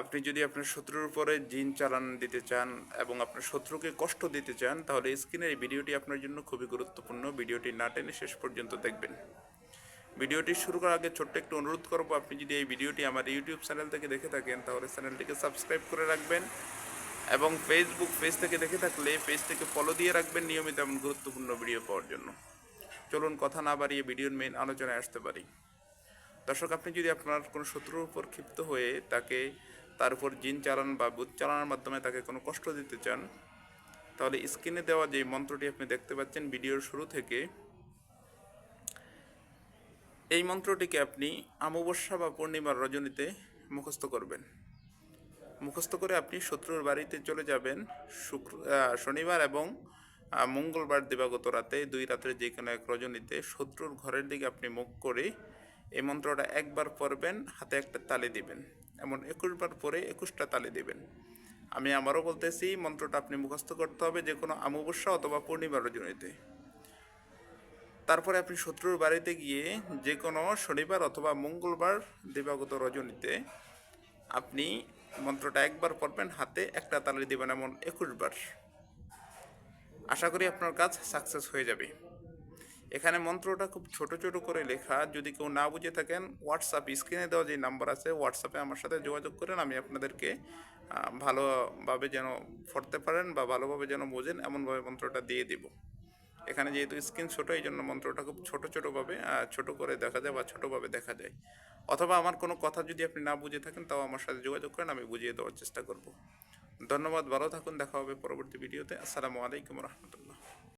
আপনি যদি আপনার শত্রুর উপরে জিন চালান দিতে চান এবং আপনার শত্রুকে কষ্ট দিতে চান, তাহলে স্ক্রিনের এই ভিডিওটি আপনার জন্য খুবই গুরুত্বপূর্ণ। ভিডিওটি না টেনে শেষ পর্যন্ত দেখবেন। ভিডিওটি শুরু করার আগে ছোট্ট একটু অনুরোধ করব, আপনি যদি এই ভিডিওটি আমার ইউটিউব চ্যানেল থেকে দেখে থাকেন, তাহলে চ্যানেলটিকে সাবস্ক্রাইব করে রাখবেন এবং ফেসবুক পেজ থেকে দেখে থাকলে পেজটিকে ফলো দিয়ে রাখবেন নিয়মিত এমন গুরুত্বপূর্ণ ভিডিও পাওয়ার জন্য। চলুন কথা না বাড়িয়ে ভিডিওর মেন আলোচনায় আসতে পারি। দর্শক, আপনি যদি আপনার কোনো শত্রুর উপর ক্ষিপ্ত হয়ে তাকে তার উপর জিন চালান বা বুথ চালানোর মাধ্যমে তাকে কোনো কষ্ট দিতে চান, তাহলে স্ক্রিনে দেওয়া যে মন্ত্রটি আপনি দেখতে পাচ্ছেন ভিডিওর শুরু থেকে, এই মন্ত্রটিকে আপনি অমাবস্যা বা পূর্ণিমার রজনীতে মুখস্থ করবেন। মুখস্থ করে আপনি শত্রুর বাড়িতে চলে যাবেন, শুক্র শনিবার এবং মঙ্গলবার দিবাগত রাতে দুই রাতের যে কোনো এক রজনীতে শত্রুর ঘরের দিকে আপনি মুখ করে এই মন্ত্রটা একবার পড়বেন, হাতে একটা তালি দিবেন। এমন একুশ বার পরে একুশটা তালি দিবেন। আমি আবারও বলতেছি, মন্ত্রটা আপনি মুখস্থ করতে হবে যে কোনো অমাবস্যা অথবা পূর্ণিমার রজনীতে তারপরে আপনি শত্রুর বাড়িতে গিয়ে যে কোনো শনিবার অথবা মঙ্গলবার দিবাগত রজনীতে আপনি মন্ত্রটা একবার পড়বেন, হাতে একটা তালি দিবেন এমন একুশ বার আশা করি আপনার কাজ সাকসেস হয়ে যাবে। এখানে মন্ত্রটা খুব ছোট ছোট করে লেখা। যদি কেউ না বুঝে থাকেন হোয়াটসঅ্যাপ স্ক্রিনে দেওয়া যে নাম্বার আছে হোয়াটসঅ্যাপে আমার সাথে যোগাযোগ করেন, আমি আপনাদেরকে ভালোভাবে যেন পড়তে পারেন বা ভালোভাবে যেন বোঝেন, এমনভাবে মন্ত্রটা দিয়ে দিব। এখানে যেহেতু স্ক্রিন ছোট এই জন্য মন্ত্রটা খুব ছোট ছোটোভাবে ছোট করে দেখা যায় বা ছোটোভাবে দেখা যায়। অথবা আমার কোনো কথা যদি আপনি না বুঝে থাকেন, তাও আমার সাথে যোগাযোগ করেন, আমি বুঝিয়ে দেওয়ার চেষ্টা করব। ধন্যবাদ, ভালো থাকুন, দেখা হবে পরবর্তী ভিডিওতে আসসালামু আলাইকুম রহমতুল্লাহ।